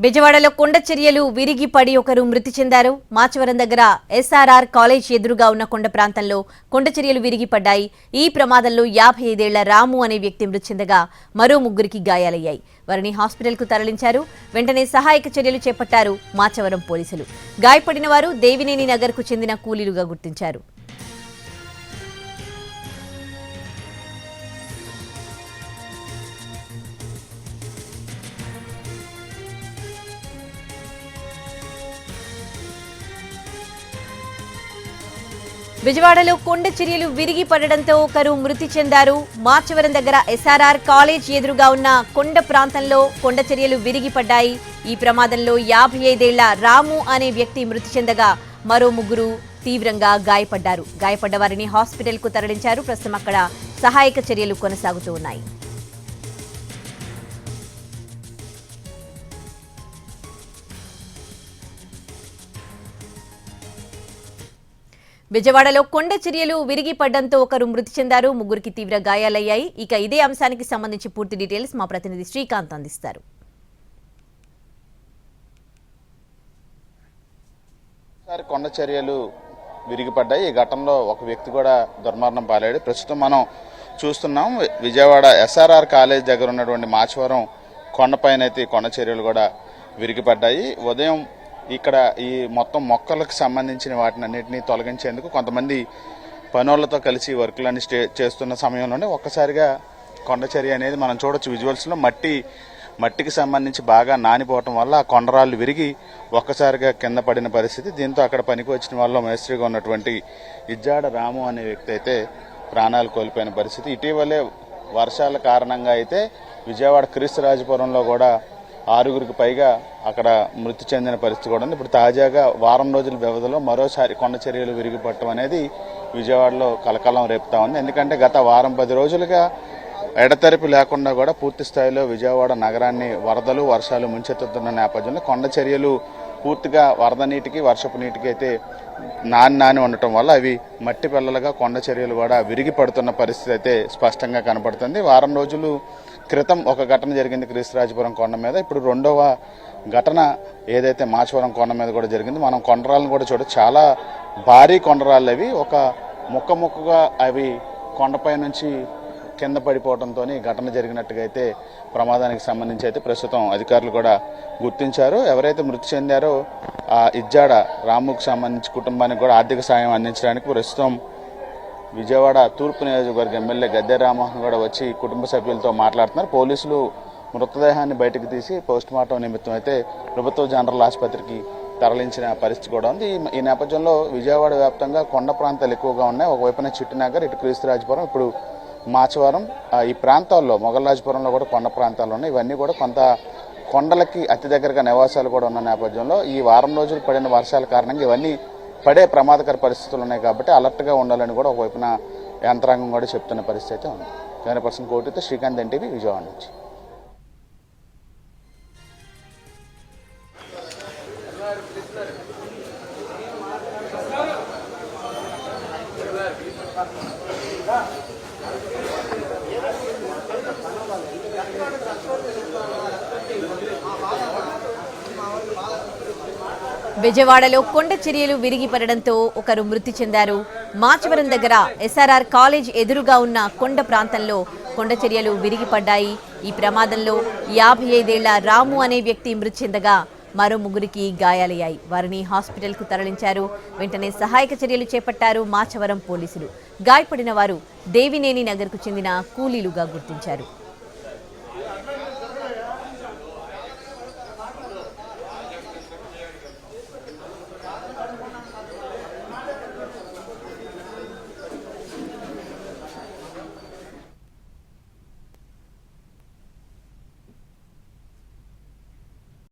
విజయవాడలో కొండ చర్యలు విరిగి పడి ఒకరు మృతి చెందారు. మాచవరం దగ్గర ఎస్ఆర్ఆర్ కాలేజ్ ఎదురుగా ఉన్న కొండ ప్రాంతంలో కొండ చర్యలు విరిగి పడ్డాయి ఈ ప్రమాదంలో యాభై ఐదేళ్ళ రాము అనే వ్యక్తి మృతి చెందగా మరో ముగ్గురికి గాయాలయ్యాయి. వారిని హాస్పిటల్కు తరలించారు. వెంటనే సహాయక చర్యలు చేపట్టారు మాచవరం పోలీసులు. గాయపడిన వారు దేవినేని నగర్కు చెందిన కూలీలుగా గుర్తించారు. విజయవాడలో కొండ చర్యలు విరిగి పడడంతో ఒకరు మృతి చెందారు. మార్చవరం దగ్గర ఎస్ఆర్ఆర్ కాలేజ్ ఎదురుగా ఉన్న కొండ ప్రాంతంలో కొండ చర్యలు విరిగి పడ్డాయి. ఈ ప్రమాదంలో యాభై ఐదేళ్ళ రాము అనే వ్యక్తి మృతి చెందగా మరో ముగ్గురు తీవ్రంగా గాయపడ్డారు. గాయపడ్డ వారిని హాస్పిటల్కు తరలించారు. ప్రస్తుతం అక్కడ సహాయక చర్యలు కొనసాగుతూ ఉన్నాయి. విజయవాడలో కొండ చర్యలు విరిగి పడ్డంతో ఒకరు మృతి చెందారు ముగ్గురికి తీవ్ర గాయాలయ్యాయి. ఇక ఇదే అంశానికి సంబంధించి పూర్తి డీటెయిల్స్ మా ప్రతినిధి శ్రీకాంత్ అందిస్తారు. కొండ చర్యలు విరిగిపడ్డాయి. ఈ ఘటనలో ఒక వ్యక్తి కూడా దుర్మరణం పాలాడు ప్రస్తుతం మనం చూస్తున్నాం విజయవాడ ఎస్ఆర్ఆర్ కాలేజ్ దగ్గర ఉన్నటువంటి మాచవరం కొండపైన అయితే కొండ చర్యలు కూడా విరిగిపడ్డాయి. ఉదయం ఇక్కడ ఈ మొత్తం మొక్కలకు సంబంధించిన వాటిని అన్నింటినీ తొలగించేందుకు కొంతమంది పనులతో కలిసి వర్కులన్నీ స్టే చేస్తున్న సమయంలోనే ఒక్కసారిగా కొండచర్య అనేది మనం చూడొచ్చు విజువల్స్లో మట్టి మట్టికి సంబంధించి బాగా నానిపోవటం వల్ల ఆ కొండరాళ్ళు విరిగి ఒక్కసారిగా కింద పడిన పరిస్థితి. దీంతో అక్కడ పనికి వచ్చిన వాళ్ళు మేస్త్రిగా ఉన్నటువంటి ఇజ్జాడ రాము అనే వ్యక్తి అయితే ప్రాణాలు కోల్పోయిన పరిస్థితి. ఇటీవలే వర్షాల కారణంగా అయితే విజయవాడ క్రీస్తురాజపురంలో కూడా ఆరుగురికి పైగా అక్కడ మృతి చెందిన పరిస్థితి కూడా ఉంది. ఇప్పుడు తాజాగా వారం రోజుల వ్యవధిలో మరోసారి కొండ చర్యలు విరిగిపట్టడం అనేది విజయవాడలో కలకలం రేపుతా ఉంది. ఎందుకంటే గత వారం పది రోజులుగా ఎడతెరిపి లేకుండా కూడా పూర్తి స్థాయిలో విజయవాడ నగరాన్ని వరదలు వర్షాలు ముంచెత్తుతున్న నేపథ్యంలో కొండ చర్యలు పూర్తిగా వరద నీటికి వర్షపు నీటికి అయితే నాని నాని ఉండటం వల్ల అవి మట్టి పిల్లలుగా కొండ చర్యలు కూడా విరిగి పడుతున్న పరిస్థితి అయితే స్పష్టంగా కనపడుతుంది. వారం రోజులు క్రితం ఒక ఘటన జరిగింది క్రీస్తురాజపురం కొండ మీద. ఇప్పుడు రెండవ ఘటన ఏదైతే మాచవరం కొండ మీద కూడా జరిగింది మనం కొండరాలను కూడా చూడ చాలా భారీ కొండరాళ్ళు అవి. ఒక ముక్క ముక్కగా అవి కొండపై నుంచి కింద పడిపోవడంతో ఘటన జరిగినట్టుగా అయితే ప్రమాదానికి సంబంధించి అయితే ప్రస్తుతం అధికారులు కూడా గుర్తించారు. ఎవరైతే మృతి చెందారో ఆ ఇజ్జాడ రాముకు సంబంధించి కుటుంబానికి కూడా ఆర్థిక సాయం అందించడానికి ప్రస్తుతం విజయవాడ తూర్పు నియోజకవర్గ ఎమ్మెల్యే గద్దె రామ్మోహన్ కూడా వచ్చి కుటుంబ సభ్యులతో మాట్లాడుతున్నారు. పోలీసులు మృతదేహాన్ని బయటకు తీసి పోస్ట్ మార్టం నిమిత్తం అయితే ప్రభుత్వ జనరల్ ఆసుపత్రికి తరలించిన పరిస్థితి కూడా ఉంది. ఈ- నేపథ్యంలో విజయవాడ వ్యాప్తంగా కొండ ప్రాంతాలు ఎక్కువగా ఉన్నాయి. ఒకవైపున చిట్టినగర్ ఇటు క్రీస్తురాజపురం ఇప్పుడు మాచవరం. ఈ ప్రాంతాల్లో మొగల్రాజపురంలో కూడా కొండ ప్రాంతాలు ఉన్నాయి. ఇవన్నీ కూడా కొంత కొండలకి అతి దగ్గరగా నివాసాలు కూడా ఉన్న నేపథ్యంలో ఈ వారం రోజులు పడిన వర్షాల కారణంగా ఇవన్నీ పడే ప్రమాదకర పరిస్థితులు ఉన్నాయి కాబట్టి అలర్ట్గా ఉండాలని కూడా ఒకవైపున యంత్రాంగం కూడా చెప్తున్న పరిస్థితి అయితే ఉంది. కెమెరా పర్సన్ కోటితో శ్రీకాంత్ ఎన్టీవీ విజయవాడ నుంచి. విజయవాడలో కొండ చర్యలు విరిగి పడడంతో ఒకరు మృతి చెందారు. మాచవరం దగ్గర ఎస్ఆర్ఆర్ కాలేజ్ ఎదురుగా ఉన్న కొండ ప్రాంతంలో కొండ చర్యలు విరిగి పడ్డాయి ఈ ప్రమాదంలో యాభై ఐదేళ్ళ రాము అనే వ్యక్తి మృతి చెందగా మరో ముగ్గురికి గాయాలయ్యాయి. వారిని హాస్పిటల్కు తరలించారు. వెంటనే సహాయక చర్యలు చేపట్టారు మాచవరం పోలీసులు. గాయపడిన వారు దేవినేని నగర్కు చెందిన కూలీలుగా గుర్తించారు.